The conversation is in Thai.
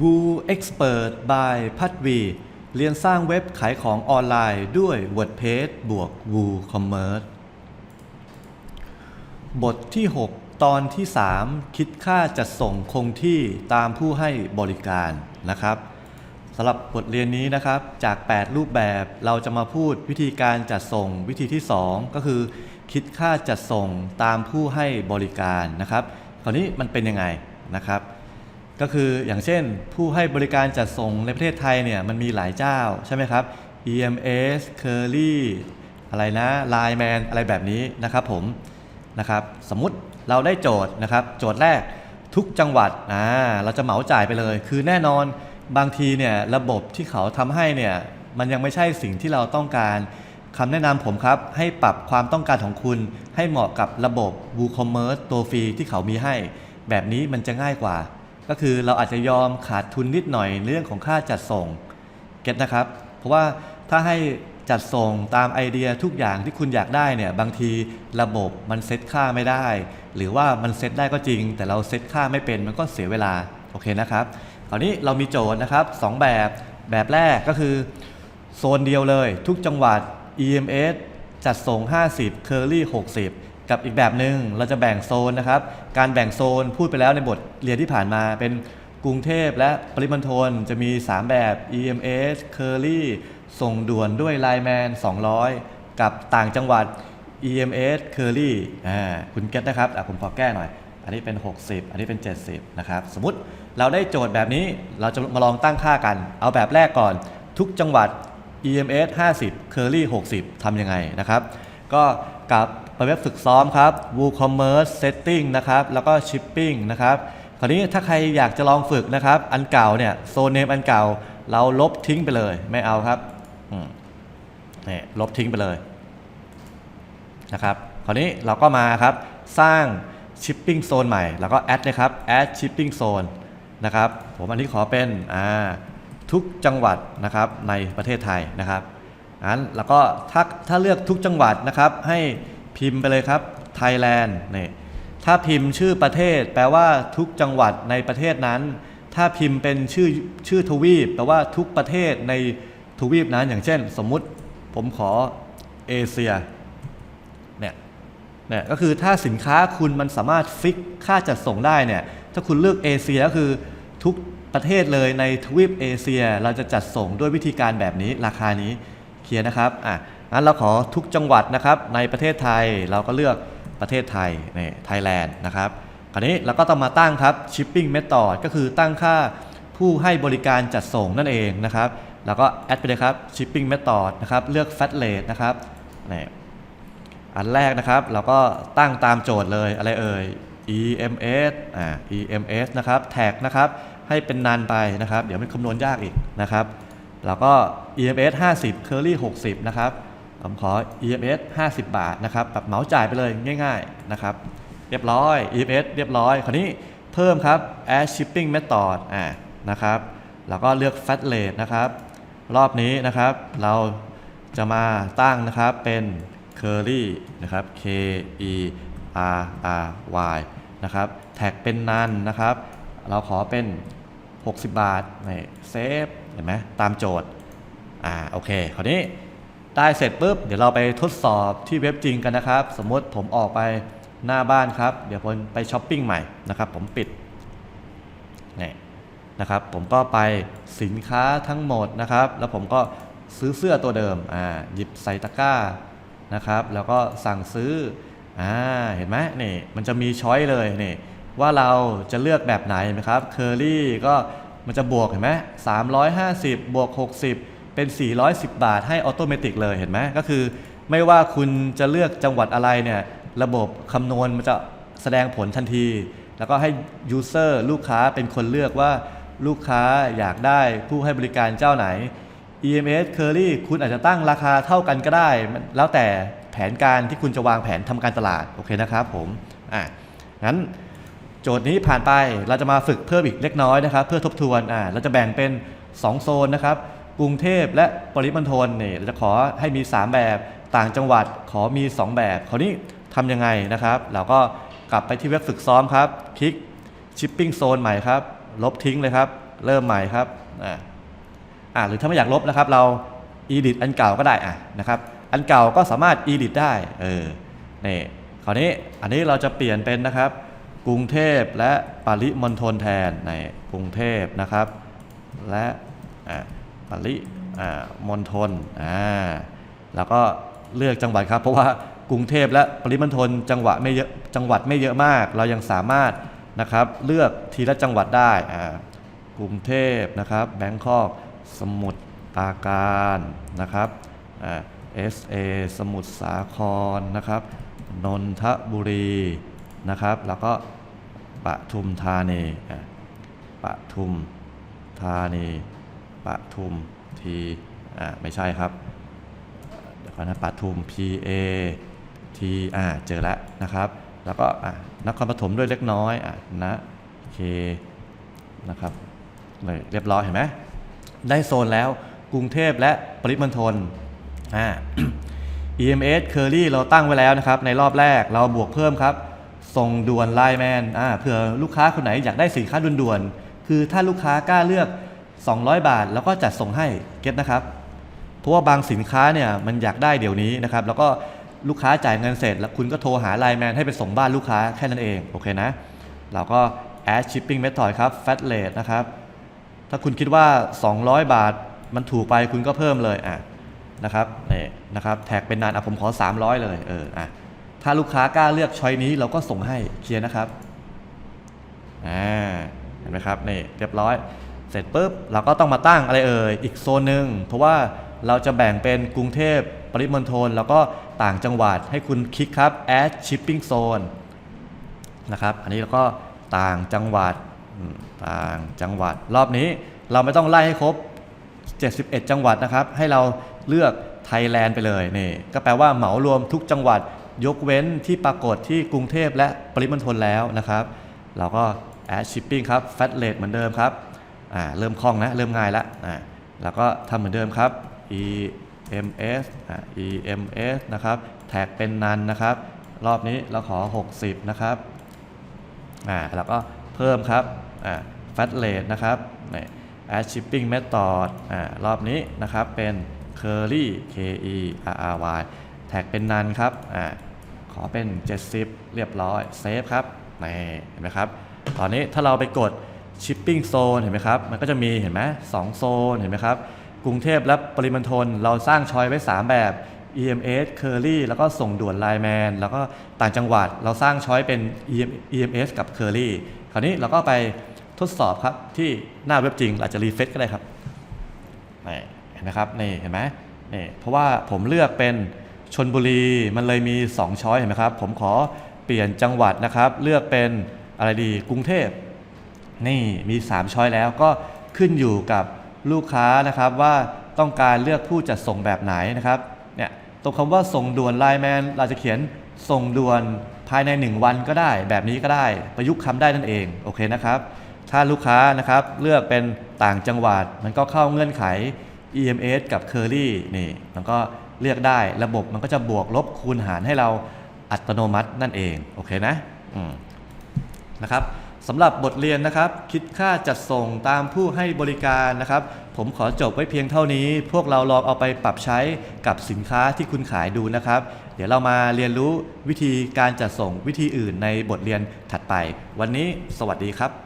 Woo Expert by พัดวีเรียนสร้างเว็บขายของออนไลน์ด้วย WordPress บวก WooCommerce บทที่ 6 ตอนที่ 3 คิดค่าจัดส่งคงที่ตามผู้ให้บริการนะครับสำหรับบทเรียนนี้นะครับจาก 8 รูปแบบเราจะมาพูดวิธีการจัดส่งวิธีที่ 2 ก็คือ คิดค่าจัดส่งตามผู้ให้บริการนะครับ คราวนี้มันเป็นยังไงนะครับ ก็คืออย่างเช่นผู้ให้บริการจัดส่งในประเทศไทยเนี่ยมันมีหลายเจ้าใช่ไหมครับ EMS Curly อะไรนะ Line Man อะไรแบบนี้นะครับผมนะครับสมมติเราได้โจทย์นะครับ โจทย์แรกทุกจังหวัดอ่าเราจะเหมาจ่ายไปเลย คือแน่นอนบางทีเนี่ยระบบที่เขาทำให้เนี่ยมันยังไม่ใช่สิ่งที่เราต้องการคำแนะนำผมครับ ให้ปรับความต้องการของคุณ ให้เหมาะกับระบบ WooCommerce ตัวฟรีที่เขามีให้ แบบนี้มันจะง่ายกว่า ก็คือเราอาจจะยอมขาดทุนนิดหน่อยเรื่องของค่าจัดส่งเก็ตนะครับ เพราะว่าถ้าให้จัดส่งตามไอเดียทุกอย่างที่คุณอยากได้เนี่ยบางทีระบบมันเซตค่าไม่ได้ หรือว่ามันเซตได้ก็จริง แต่เราเซตค่าไม่เป็นมันก็เสียเวลาโอเคนะครับคราวนี้เรามีโจทย์นะครับสองแบบแบบแรกก็คือ โซนเดียวเลย ทุกจังหวัด EMS จัดส่ง 50 Curly 60 กับอีกแบบหนึ่งเราจะแบ่งโซนนะครับ การแบ่งโซนพูดไปแล้วในบทเรียนที่ผ่านมา เป็นกรุงเทพและปริมณฑลจะมี 3 แบบ EMS Curly ส่งด่วนด้วย Line Man 200 กับต่างจังหวัด EMS Curly อ่าคุณเก็ตนะครับอะผมขอแก้หน่อย อันนี้เป็น 60 อันนี้เป็น 70 นะครับ สมมติเราได้โจทย์แบบนี้เราจะมาลองตั้งค่ากัน เอาแบบแรกก่อน ทุกจังหวัด EMS 50 Curly 60 ทำยังไงนะครับ ก็กลับ ไปเว็บฝึกซ้อมครับ WooCommerce Setting นะครับ แล้วก็ Shipping นะครับ คราวนี้ถ้าใครอยากจะลองฝึกนะครับ อันเก่าเนี่ยโซนเนมอันเก่า เราลบทิ้งไปเลย ไม่เอาครับนี่ลบทิ้งไปเลยนะครับ คราวนี้เราก็มาครับ สร้าง shipping zone ใหม่ แล้วก็ add นะครับ add shipping zone นะครับ ผมอันนี้ขอเป็นทุกจังหวัดนะครับในประเทศไทยนะครับงั้นแล้วก็ถ้าถ้าเลือกทุกจังหวัดนะครับให้ พิมพ์ไปเลยครับ Thailand นี่ถ้าพิมพ์ชื่อประเทศ แปลว่าทุกจังหวัดในประเทศนั้น ถ้าพิมพ์เป็นชื่อชื่อทวีปแปลว่าทุกประเทศในทวีปนั้นอย่างเช่น สมมุติผมขอเอเชียเนี่ยเนี่ยก็คือถ้าสินค้าคุณมันสามารถฟิกค่าจัดส่งได้เนี่ยถ้าคุณเลือกเอเชียก็คือทุกประเทศเลยในทวีปเอเชีย เราจะจัดส่งด้วยวิธีการแบบนี้ราคานี้เคลียร์นะครับอะ งั้นเราขอทุกจังหวัดนะครับในประเทศไทยเราก็เลือกประเทศไทยนี่ไทยแลนด์นะครับคราวนี้เราก็ต้องมาตั้งครับ shipping method ก็คือตั้งค่าผู้ให้บริการจัดส่งนั่นเองนะครับแล้วก็แอดไปเลยครับ shipping method นะครับเลือก flat rate นะครับนี่อันแรกนะครับเราก็ตั้งตามโจทย์เลยอะไรเอ่ย EMS อ่า EMS นะครับแท็กนะครับให้เป็นนานไปนะครับ เดี๋ยวมันคำนวณยากอีกนะครับ แล้วก็ EMS 50 Curly 60 นะครับ ผมขอ EMS 50 บาทนะครับแบบเหมาจ่ายไปเลยง่ายๆนะครับเรียบร้อย EMS เรียบร้อย คราวนี้เพิ่มครับ add shipping method อ่านะครับแล้วก็เลือก flat rate นะครับรอบนี้นะครับเราจะมาตั้งนะครับเป็น curly นะครับ k e r r y นะครับแท็กเป็นนันนะครับ เราขอเป็น 60 บาทนี่เซฟเห็นไหมตามโจทย์อ่าโอเคคราวนี้ ได้เสร็จปุ๊บเดี๋ยวเราไปทดสอบที่เว็บจริงกันนะครับ สมมติผมออกไปหน้าบ้านครับ เดี๋ยวผมไปช้อปปิ้งใหม่นะครับ ผมปิดนี่นะครับ ผมก็ไปสินค้าทั้งหมดนะครับ แล้วผมก็ซื้อเสื้อตัวเดิมอ่าหยิบใส่ตะกร้านะครับ แล้วก็สั่งซื้ออ่าเห็นไหมนี่มันจะมีช้อยเลยนี่ว่าเราจะเลือกแบบไหนนะครับเคอรี่ก็มันจะบวกเห็นไหม350บบวก60 เป็น 410 บาทให้ออโตเมติกเลยเห็นไหมก็คือ ไม่ว่าคุณจะเลือกจังหวัดอะไรเนี่ยระบบคำนวณมันจะแสดงผลทันที แล้วก็ให้ user ลูกค้าเป็นคนเลือกว่าลูกค้าอยากได้ผู้ให้บริการเจ้าไหน EMS Curly คุณอาจจะตั้งราคาเท่ากันก็ได้ แล้วแต่แผนการที่คุณจะวางแผนทำการตลาด โอเคนะครับผมอะงั้นโจทย์นี้ผ่านไปเราจะมาฝึกเพิ่มอีกเล็กน้อยนะครับ เพื่อทบทวนอ่าเราจะแบ่งเป็น 2 โซนนะครับ กรุงเทพและปริมณฑลเนี่ยจะขอให้มี 3 แบบต่างจังหวัดขอมี 2 แบบคราวนี้ทำยังไงนะครับ เราก็กลับไปที่เว็บฝึกซ้อมครับ คลิกชิปปิ้งโซนใหม่ครับ ลบทิ้งเลยครับ เริ่มใหม่ครับอ่าอ่าหรือถ้าไม่อยากลบนะครับ เรา edit อันเก่าก็ได้อะนะครับ อันเก่าก็สามารถ edit ได้เออนี่คราวนี้อันนี้เราจะเปลี่ยนเป็นนะครับ กรุงเทพและปริมณฑลแทนในกรุงเทพนะครับ และอ่า ปริมณฑลอ่าแล้วก็เลือกจังหวัดครับ เพราะว่ากรุงเทพและปริมณฑลจังหวัดไม่เยอะจังหวัดไม่เยอะมาก เรายังสามารถนะครับเลือกทีละจังหวัดได้กรุงเทพนะครับแบงคอกสมุทรปราการนะครับเอ่า SA สมุทรสาครนะครับนนทบุรีนะครับ แล้วก็ปทุมธานีอะปทุมธานี ปทุมทีอ่าไม่ใช่ครับเดี๋ยวก่อนะปทุม P A T อ่าเจอแล้วนะครับ แล้วก็อะนครปฐมด้วยเล็กน้อยอะนะ K นะครับเลยเรียบร้อยเห็นไหมได้โซนแล้วกรุงเทพและปริมณฑลอ่า EMS Curly เราตั้งไว้แล้วนะครับ ในรอบแรกเราบวกเพิ่มครับ ส่งด่วนไลน์แมนอ่าเผื่อลูกค้าคนไหนอยากได้สินค้าด่วนๆ คือถ้าลูกค้ากล้าเลือก 200 บาท แล้วก็จัดส่งให้เก็ตนะครับ เพราะว่าบางสินค้าเนี่ยมันอยากได้เดี๋ยวนี้นะครับ แล้วก็ลูกค้าจ่ายเงินเสร็จ แล้วคุณก็โทรหาไลน์แมนให้ไปส่งบ้านลูกค้าแค่นั้นเอง โอเคนะ เราก็ add shipping method ครับ fat rate นะครับ ถ้าคุณคิดว่า 200 บาทมันถูกไปคุณก็เพิ่มเลยอะนะครับนี่นะครับแท็กเป็นนานอะผมขอ 300 เลยเอออะถ้าลูกค้ากล้าเลือกช้อยนี้เราก็ส่งให้เคลียร์นะครับอ่าเห็นไหมครับนี่เรียบร้อย เสร็จปุ๊บเราก็ต้องมาตั้งอะไรเอ่ยอีกโซนหนึ่งเพราะว่าเราจะแบ่งเป็นกรุงเทพปริมณฑลแล้วก็ต่างจังหวัดให้คุณคลิกครับ add shipping zone นะครับอันนี้เราก็ต่างจังหวัดต่างจังหวัด รอบนี้เราไม่ต้องไล่ให้ครบ 71 จังหวัดนะครับ ให้เราเลือกไทยแลนด์ไปเลยนี่ก็แปลว่าเหมารวมทุกจังหวัด ยกเว้นที่ปรากฏที่กรุงเทพและปริมณฑลแล้วนะครับ เราก็ add shipping ครับ flat rate เหมือนเดิมครับ อ่าเริ่มคล่องนะเริ่มง่ายละอ่าแล้วก็ทำเหมือนเดิมครับ EMS อ่า EMS นะครับแท็กเป็นนันนะครับ รอบนี้เราขอ 60 นะครับอ่าแล้วก็เพิ่มครับอ่า fat rate นะครับนี่ add shipping method อ่ารอบนี้นะครับเป็น curly k e r r y แท็กเป็นนันครับอ่าขอเป็น 70 เรียบร้อยเซฟครับนี่เห็นไหมครับ ตอนนี้ถ้าเราไปกด shipping zone เห็นไหมครับ มันก็จะมีเห็นไหมสองโซนเห็นไหมครับ กรุงเทพและปริมณฑลเราสร้างชอยไว้ 3 แบบ EMS Curly แล้วก็ส่งด่วนไลแมนแล้วก็ต่างจังหวัดเราสร้างช้อยเป็น EM EMS กับ Curly คราวนี้เราก็ไปทดสอบครับที่หน้าเว็บจริงอาจจะรีเฟซก็ได้ครับนี่เห็นไหมครับนี่เห็นไหมนี่เพราะว่าผมเลือกเป็นชนบุรีมันเลยมี 2 ช้อยเห็นไหมครับ ผมขอเปลี่ยนจังหวัดนะครับ เลือกเป็นอะไรดีกรุงเทพ นี่มี 3 ช้อยแล้วก็ขึ้นอยู่กับลูกค้านะครับว่าต้องการเลือกผู้จัดส่งแบบไหนนะครับเนี่ยตรงคำว่าส่งด่วนไลน์แมนเราจะเขียนส่งด่วนภายใน 1 วันก็ได้ แบบนี้ก็ได้ประยุกต์คำได้นั่นเองโอเคนะครับถ้าลูกค้านะครับเลือกเป็นต่างจังหวัด มันก็เข้าเงื่อนไข EMS กับ Curly นี่มันก็เลือกได้ระบบมันก็จะบวกลบคูณหารให้เราอัตโนมัตินั่นเอง โอเคนะนะครับ สำหรับบทเรียนนะครับ คิดค่าจัดส่งตามผู้ให้บริการนะครับ ผมขอจบไว้เพียงเท่านี้ พวกเราลองเอาไปปรับใช้กับสินค้าที่คุณขายดูนะครับ เดี๋ยวเรามาเรียนรู้วิธีการจัดส่งวิธีอื่นในบทเรียนถัดไป วันนี้สวัสดีครับ